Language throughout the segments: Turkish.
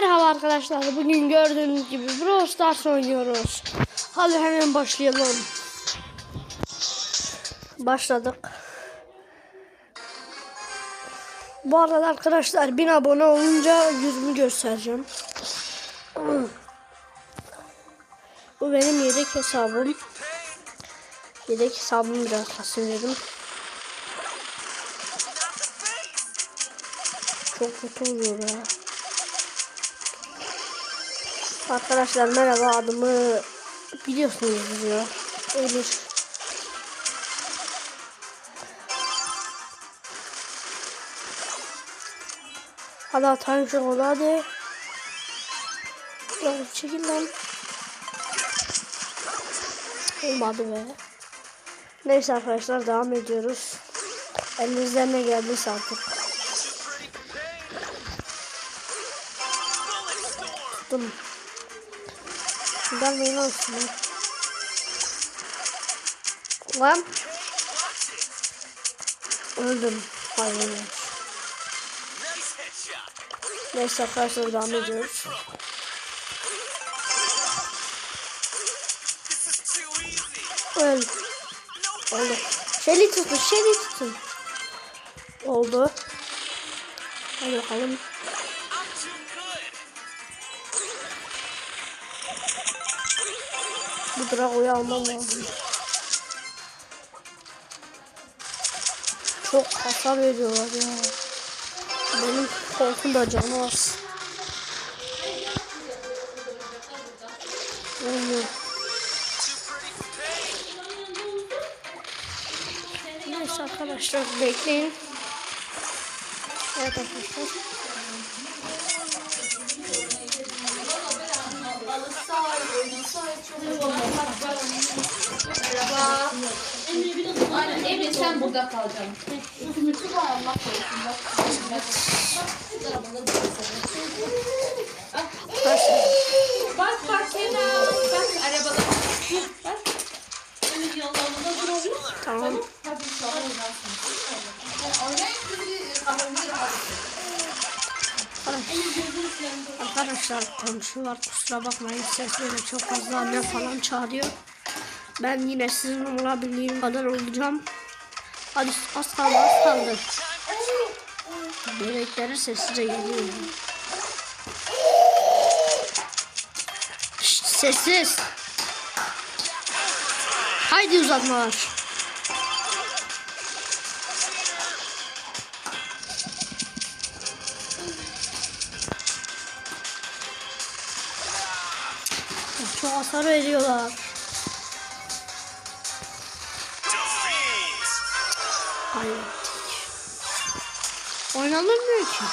Merhaba arkadaşlar. Bugün gördüğünüz gibi Brawl Stars oynuyoruz. Hadi hemen başlayalım. Başladık. Bu arada arkadaşlar 1000 abone olunca yüzümü göstereceğim. Bu benim yedek hesabım. Yedek hesabımı biraz kasıyorum. Çok kötü oluyor ya. Arkadaşlar merhaba adımı biliyorsunuz ya. Emir. Hadi atayım şu golü hadi. Ya çekil lan. Olmadı be. Neyse arkadaşlar devam ediyoruz. Elinizden ne geldiyse artık. Tuttum. Gelmeyin lan şuna. Lan. Öldüm. Hayır. Neyse arkadaşlar devam ediyoruz. Öl. Oldu. Şeli tutun, şeli tutun. Oldu. Hadi bakalım. Bu Drago'yu almam lazım. Çok hasar veriyorlar ya. Benim korkum da canı az. Olmuyor. Neyse arkadaşlar bekleyin. Evet arkadaşlar. Aynen Emre sen burada kalacaksın. Allah korusun. Arkadaşlar komşular kusura bakmayın sesleri çok fazla anne falan çağırıyor. Ben yine sizin olabildiğim kadar olacağım. Hadi az kaldı az kaldı. Bebeklerin sessizce geliyor. Şşt, sessiz. Haydi uzatmalar. Hasar veriyorlar. Kaybettik. Oynanılmıyor ki.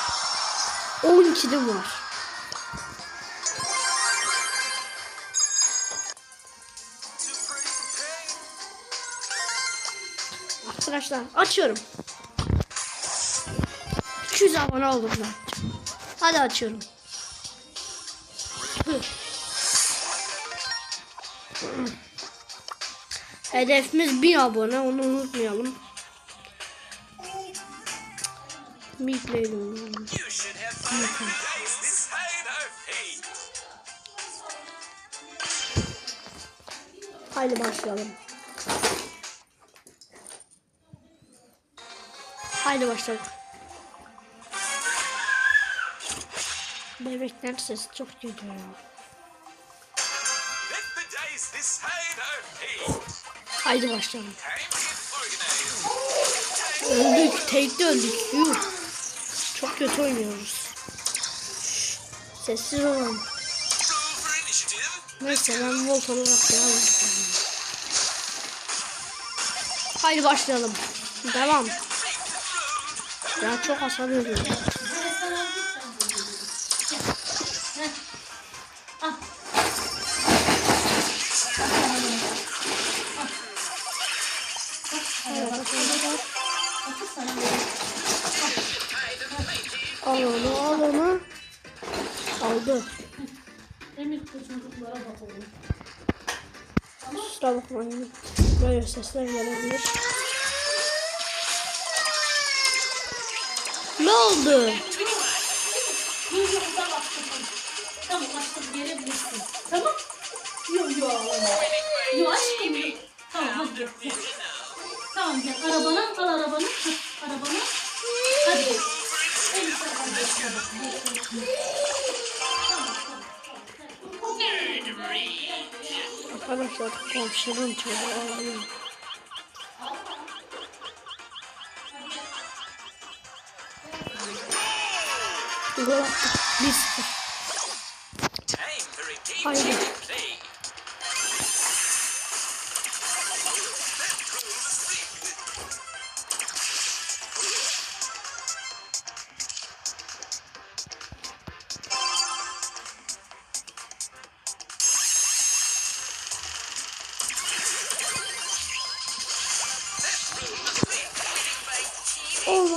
12'de var. Arkadaşlar açıyorum. 200 abone oldum ben. Hadi açıyorum. Hı. Hedefimiz 1000 abone onu unutmayalım. Mikleyelim. Haydi başlayalım. Haydi başlayalım. Bebekler sesi çok kötü Haydi başlayalım. Öldük. Tekte öldük. Yuh. Çok kötü oynuyoruz. Sessiz initiative. Neyse ben volt olarak devam edeceğim. Haydi başlayalım. Devam. Ya çok hasar veriyor. Al onu al onu. Aldı. Emir çocuklara bak oğlum. Kusura bakma Emir. Böyle sesler gelebilir. Ne oldu? Tamam açtık gelebilirsin. Tamam. Yok yok. Yok aşkım. Tamam hadi. Tamam gel arabana al arabanı. Hadi. Elif arabanı geçme Arkadaşlar komşunun çocuğu ağlıyor. Gol attık. 1-0.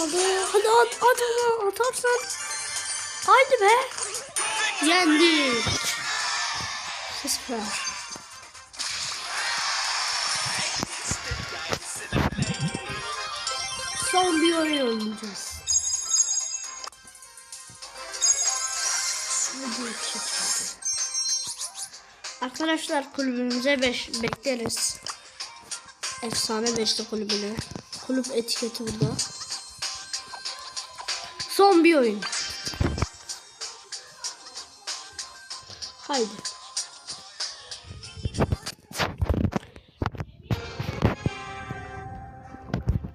Olmadı. Hadi at, at onu atarsan. Haydi be. Yendik. Süper. Son bir oyun oynayacağız. Arkadaşlar kulübümüze beş, bekleriz. Efsane beşli kulübüne. Kulüp etiketi burada. Son bir oyun. Haydi.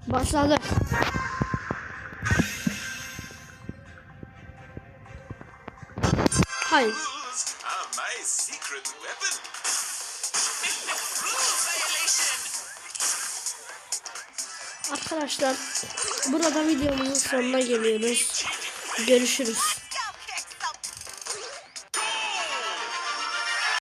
Başladı. Hayır. Arkadaşlar burada videomuzun sonuna geliyoruz. Görüşürüz.